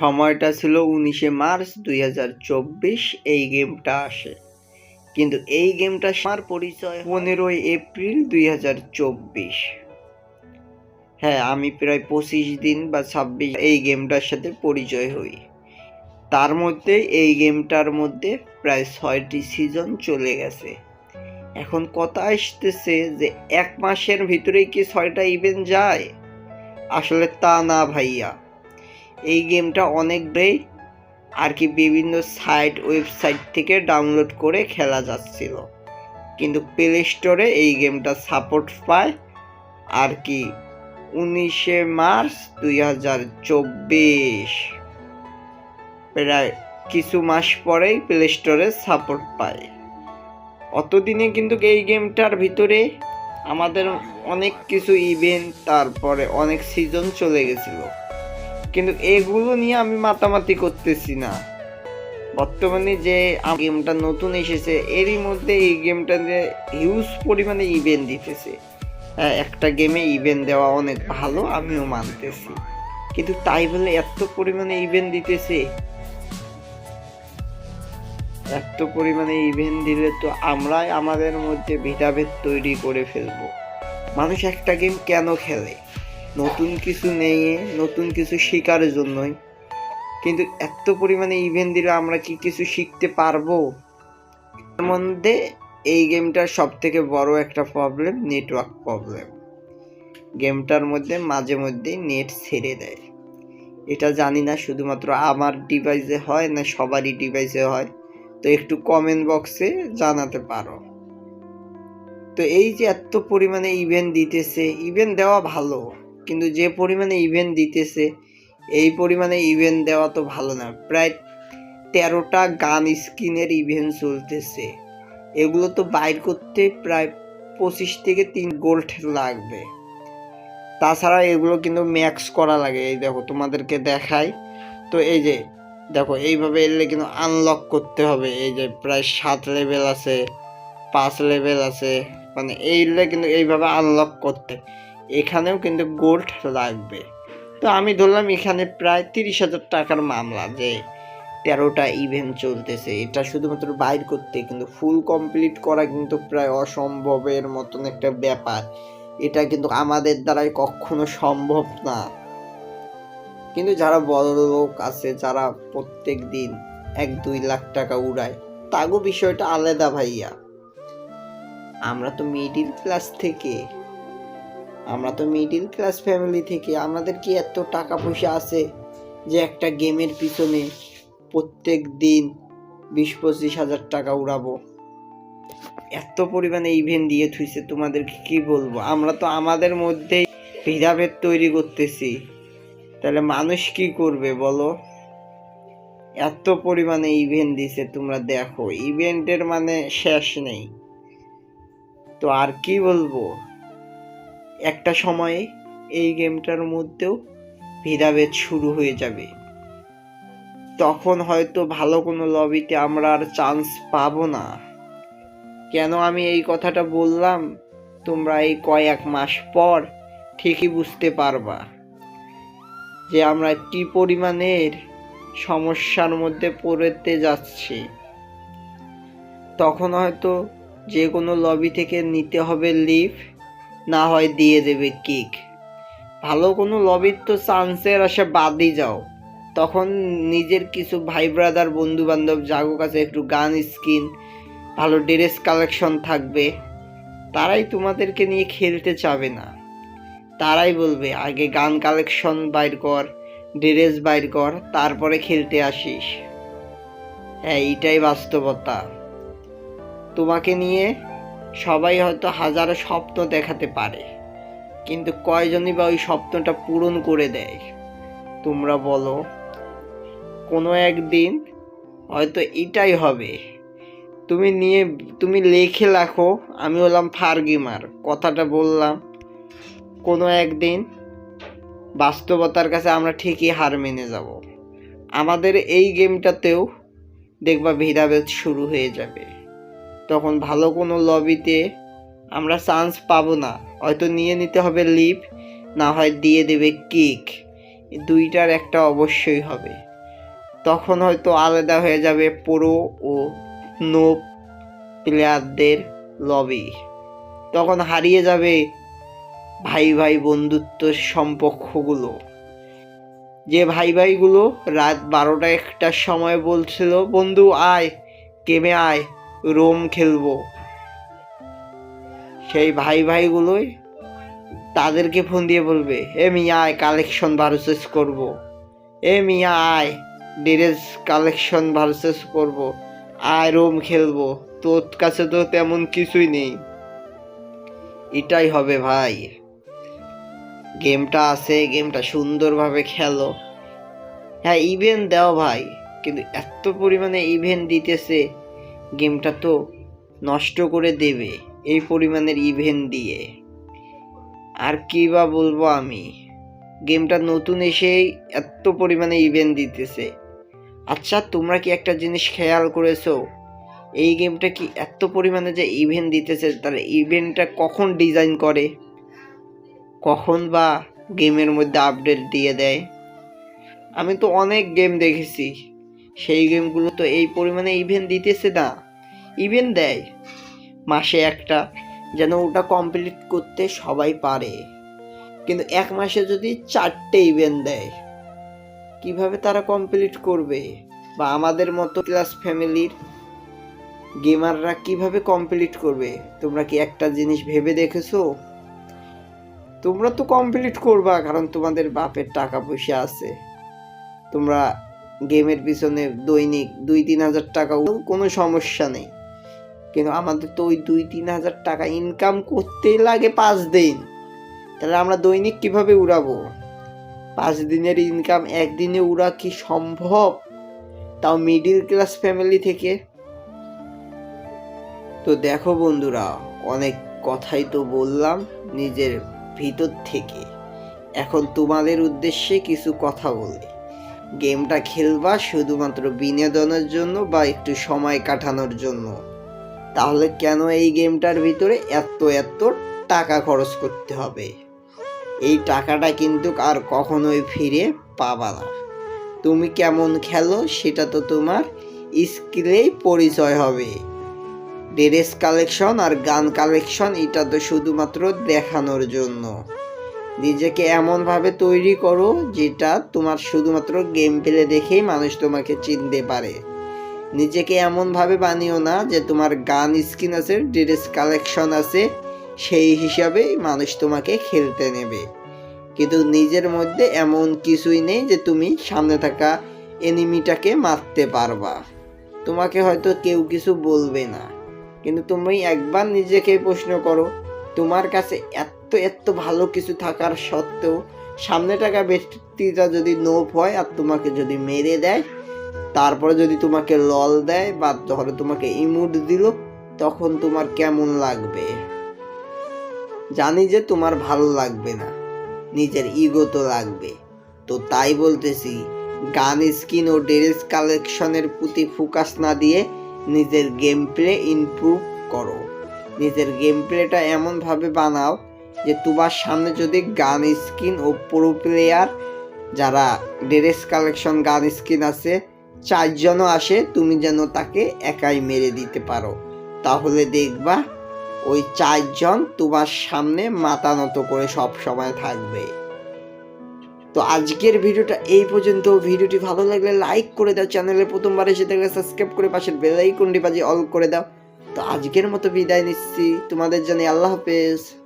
সময়টা ছিল উনিশে মার্চ দুই হাজার চব্বিশ, এই গেমটা আসে। কিন্তু এই গেমটা আমার পরিচয় পনেরোই এপ্রিল দুই হাজার চব্বিশ। হ্যাঁ আমি প্রায় পঁচিশ দিন বা ছাব্বিশ এই গেমটার সাথে পরিচয় হই। তার মধ্যে এই গেমটার মধ্যে প্রায় ছয়টি সিজন চলে গেছে। এখন কথা আসতেছে যে এক মাসের ভিতরেই কি ছয়টা ইভেন্ট যায়? আসলে তা না ভাইয়া। এই গেমটা অনেকটাই আর কি বিভিন্ন সাইট ওয়েবসাইট থেকে ডাউনলোড করে খেলা যাচ্ছিল। কিন্তু প্লে স্টোরে এই গেমটা সাপোর্ট পায়। আর কি উনিশে মার্চ দুই হাজার চব্বিশ। প্রায় কিছু মাস পরেই প্লে স্টোরে সাপোর্ট পায়। অতদিনে কিন্তু এই গেমটার ভিতরে আমাদের অনেক কিছু ইভেন্ট তারপরে অনেক সিজন চলে গেছিল। কিন্তু এগুলো নিয়ে আমি মাতামাতি করতেছি না। বর্তমানে যে গেমটা নতুন এসেছে এরই মধ্যে এই গেমটাতে হিউজ পরিমাণে ইভেন্ট দিতেছে। হ্যাঁ, একটা গেমে ইভেন্ট দেওয়া অনেক ভালো আমিও মানতেছি। কিন্তু তাই বলে এত পরিমাণে ইভেন্ট দিতেছে? এত পরিমাণে ইভেন্ট দিলে তো আমরাই আমাদের মধ্যে ভেদাভেদ তৈরি করে ফেলব। মানুষ একটা গেম কেন খেলে? নতুন কিছু নেই, নতুন কিছু শেখার জন্যই। কিন্তু এত পরিমাণে ইভেন্ট দিলে, আমরা কি কিছু শিখতে পারব? তার মধ্যে এই গেমটার সব থেকে বড় একটা প্রবলেম নেটওয়ার্ক প্রবলেম গেমটার মধ্যে মাঝে মধ্যেই নেট ছেড়ে দেয়। এটা জানি না, শুধুমাত্র আমার ডিভাইসে হয় না সবারই ডিভাইসে হয়? তো একটু কমেন্ট বক্সে জানাতে পারো। তো এই যে এত পরিমাণে ইভেন্ট দিতেছে ইভেন্ট দেওয়া ভালো। কিন্তু যে পরিমাণে ইভেন্ট দিতেছে, এই পরিমাণে ইভেন্ট দেওয়া তো ভালো না। প্রায় তেরোটা গান স্কিনের ইভেন্ট চলতেছে। এগুলো তো বাইর করতে প্রায় পঁচিশ থেকে তিন গোল্ড লাগবে। তাছাড়া এগুলো কিন্তু ম্যাক্স করা লাগে। এই দেখো, তোমাদেরকে দেখাই। তো এই যে, দেখো, এইভাবে এলে কিন্তু আনলক করতে হবে। এই যে, প্রায় সাত লেভেল আছে, পাঁচ লেভেল আছে মানে এইগুলো কিন্তু এইভাবে আনলক করতে। এখানেও কিন্তু গোল্ড লাগবে। তো আমি ধরলাম এখানে প্রায় তিরিশ হাজার টাকার মামলা যে তেরোটা ইভেন্ট চলতেছে। এটা শুধুমাত্র বাইর করতে কিন্তু ফুল কমপ্লিট করা কিন্তু প্রায় অসম্ভবের মতন একটা ব্যাপার। এটা কিন্তু আমাদের দ্বারাই কখনো সম্ভব না। কিন্তু যারা বড় লোক আছে, যারা প্রত্যেক দিন এক দুই লাখ টাকা উড়ায়, তাগো বিষয়টা আলাদা ভাইয়া। আমরা তো মিডিল ক্লাস থেকে আমরা তো মিডিল ক্লাস ফ্যামিলি থেকে, আমাদের কি এত টাকা পয়সা আছে যে একটা গেমের পিছনে প্রত্যেক দিন বিশ পঁচিশ হাজার টাকা উড়াবো? এত পরিমাণে ইভেন্ট দিয়ে থুইছে, তোমাদেরকে কি বলব? আমরা তো আমাদের মধ্যেই ভেদাভেদ তৈরি করতেছি। তাহলে মানুষ কি করবে বলো? এত পরিমাণে ইভেন্ট দিছে, তোমরা দেখো। ইভেন্টের মানে শেষ নেই। তো আর কি বলব? একটা সময়ে এই গেমটার মধ্যেও ভেদাভেদ শুরু হয়ে যাবে। তখন হয়তো ভালো কোনো লবিতে আমরা আর চান্স পাবো না। কেন আমি এই কথাটা বললাম? তোমরা এই কয়েক মাস পর ঠিকই বুঝতে পারবা যে আমরা কি পরিমাণের সমস্যার মধ্যে পড়তে যাচ্ছি। তখন হয়তো যে কোনো লবি থেকে নিতে হবে লিভ না হয় দিয়ে দেবে কিক। ভালো কোনো লবির তো চান্সের আসে বাদই যাও। তখন নিজের কিছু ভাই ব্রাদার বন্ধু বান্ধব জাগো কাছে একটু গান স্কিন ভালো ড্রেস কালেকশন থাকবে। তারাই তোমাদেরকে নিয়ে খেলতে চাবে না। তারাই বলবে, আগে গান কালেকশন বাইর কর ড্রেস বাইর কর, তারপরে খেলতে আসিস। হ্যাঁ এইটাই বাস্তবতা। তোমাকে নিয়ে সবাই হয়তো হাজারো স্বপ্ন দেখাতে পারে, কিন্তু কয়জনই বা ওই স্বপ্নটা পূরণ করে দেয়? তোমরা বলো। কোনো একদিন হয়তো এটাই হবে। তুমি নিয়ে, তুমি লেখে রাখো, আমি হলাম ফার্গিমার, কথাটা বললাম। কোনো একদিন বাস্তবতার কাছে আমরা ঠিকই হার মেনে যাব। আমাদের এই গেমটাতেও দেখবা ভেদাভেদ শুরু হয়ে যাবে। তখন ভালো কোনো লবিতে আমরা চান্স পাবো না। হয়তো নিয়ে নিতে হবে লিভ না হয় দিয়ে দেবে কিক দুইটার একটা অবশ্যই হবে। তখন হয়তো আলাদা হয়ে যাবে প্রো ও নো প্লেয়ারদের লবি তখন হারিয়ে যাবে ভাই ভাই বন্ধুত্বর সম্পর্কগুলো। যে ভাই ভাইগুলো রাত বারোটা একটার সময় বলছিল, বন্ধু, আয় গেমে আয়। রোম খেলব। সেই ভাই ভাইগুলোই তাদেরকে ফোন দিয়ে বলবে, এ মিয়া আয় কালেকশন ভার্সেস করব। এ মিয়া, আয় ড্রেস কালেকশন ভার্সেস করব। আয়, রোম খেলব। তোর কাছে তো তেমন কিছুই নেই। এটাই হবে ভাই। গেমটা আছে, গেমটা সুন্দরভাবে খেলো। হ্যাঁ ইভেন্ট দাও ভাই, কিন্তু এত পরিমাণে ইভেন্ট দিতেছে। গেমটা তো নষ্ট করে দেবে এই পরিমাণের ইভেন্ট দিয়ে। আর কি বা বলব আমি? গেমটা নতুন এসেই এত পরিমাণে ইভেন্ট দিতেছে। আচ্ছা তোমরা কি একটা জিনিস খেয়াল করেছ? এই গেমটা কি এত পরিমাণে যে ইভেন্ট দিতেছে, তাহলে ইভেন্টটা কখন ডিজাইন করে? কখন বা গেমের মধ্যে আপডেট দিয়ে দেয়? আমি তো অনেক গেম দেখেছি। সেই গেমগুলো তো এই পরিমাণে ইভেন্ট দিতেছে না। ইভেন্ট দেয়। মাসে একটা, যেন ওটা কমপ্লিট করতে সবাই পারে। কিন্তু এক মাসে যদি চারটে ইভেন্ট দেয়, কীভাবে তারা কমপ্লিট করবে? বা আমাদের মতো ক্লাস ফ্যামিলির গেমাররা কীভাবে কমপ্লিট করবে? তোমরা কি একটা জিনিস ভেবে দেখেছ? তোমরা তো কমপ্লিট করবা, কারণ তোমাদের বাপের টাকা পয়সা আছে। তোমরা গেমের পিছনে দৈনিক দুই তিন হাজার টাকা কোনো সমস্যা নেই। কিন্তু আমাদের তো ওই দুই তিন হাজার টাকা ইনকাম করতেই লাগে পাঁচ দিন। তাহলে আমরা দৈনিক কীভাবে উড়াবো? পাঁচ দিনের ইনকাম একদিনে উড়া কি সম্ভব? তাও মিডিল ক্লাস ফ্যামিলি থেকে। তো দেখো বন্ধুরা, অনেক কথাই তো বললাম নিজের ভিতর থেকে। এখন তোমাদের উদ্দেশ্যে কিছু কথা বলি। গেমটা খেলবা শুধুমাত্র বিনোদনের জন্য বা একটু সময় কাটানোর জন্য। তাহলে কেন এই গেমটার ভিতরে এত এত টাকা খরচ করতে হবে? এই টাকাটা কিন্তু আর কখনোই ফিরে পাবা না। তুমি কেমন খেলো সেটা তো তোমার স্কিলেই পরিচয় হবে। ড্রেস কালেকশন আর গান কালেকশন এটা তো শুধুমাত্র দেখানোর জন্য। নিজেকে এমনভাবে তৈরি করো যেটা তোমার শুধুমাত্র গেম প্লে দেখেই মানুষ তোমাকে চিনতে পারে। নিজেকে এমনভাবে বানিও না যে তোমার গান স্কিন আছে, ড্রেস কালেকশন আছে, সেই হিসাবেই মানুষ তোমাকে খেলতে নেবে। কিন্তু নিজের মধ্যে এমন কিছুই নেই যে তুমি সামনে থাকা এনিমিটাকে মারতে পারবা। তোমাকে হয়তো কেউ কিছু বলবে না, কিন্তু তুমি একবার নিজেকে প্রশ্ন করো, তোমার কাছে এত এত ভালো কিছু থাকার সত্ত্বেও সামনে টাকা ব্যক্তিটা যদি নোপ হয় আর তোমাকে যদি মেরে দেয়, তারপরে যদি তোমাকে লল দেয় বা ধরো তোমাকে ইমুট দিল, তখন তোমার কেমন লাগবে? জানি যে তোমার ভালো লাগবে না, নিজের ইগো তো লাগবে। তো তাই বলতেছি, গান স্কিন ও ড্রেস কালেকশনের প্রতি ফোকাস না দিয়ে নিজের গেম প্লে ইমপ্রুভ করো। নিজের গেম প্লেটা এমনভাবে বানাও যে তোমার সামনে যদি গান স্কিন ও প্রো প্লেয়ার যারা ড্রেস কালেকশন গান স্কিন আছে, চারজনও আসে, তুমি যেন তাকে একাই মেরে দিতে পারো। তাহলে দেখবা ওই চারজন তোমার সামনে মাথা নত করে সব সময় থাকবে। তো আজকের ভিডিওটা এই পর্যন্ত। ভিডিওটি ভালো লাগলে লাইক করে দাও চ্যানেলে প্রথমবার এসে থাকলে সাবস্ক্রাইব করে পাশের বেল বাজিয়ে অল করে দাও। তো আজকের মতো বিদায় নিচ্ছি। তোমাদের জানি আল্লাহ হাফেজ।